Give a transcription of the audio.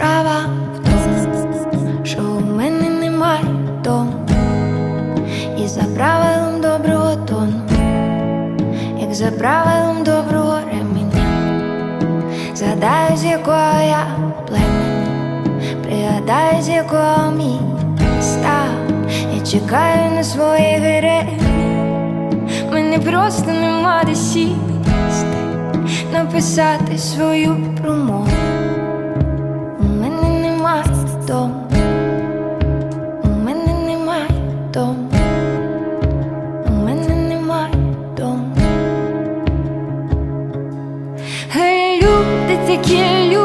Права в тому, що у мене немає дому, і за правилом доброго тону, як за правилом доброго ременя, згадаю, з якого я племені, пригадаю, з якого мій став, я чекаю на свої гири. Мене просто нема де сісти, написати свою промову дому, у мене немає дому, у мене немає дому. Гей, люди, такі люди.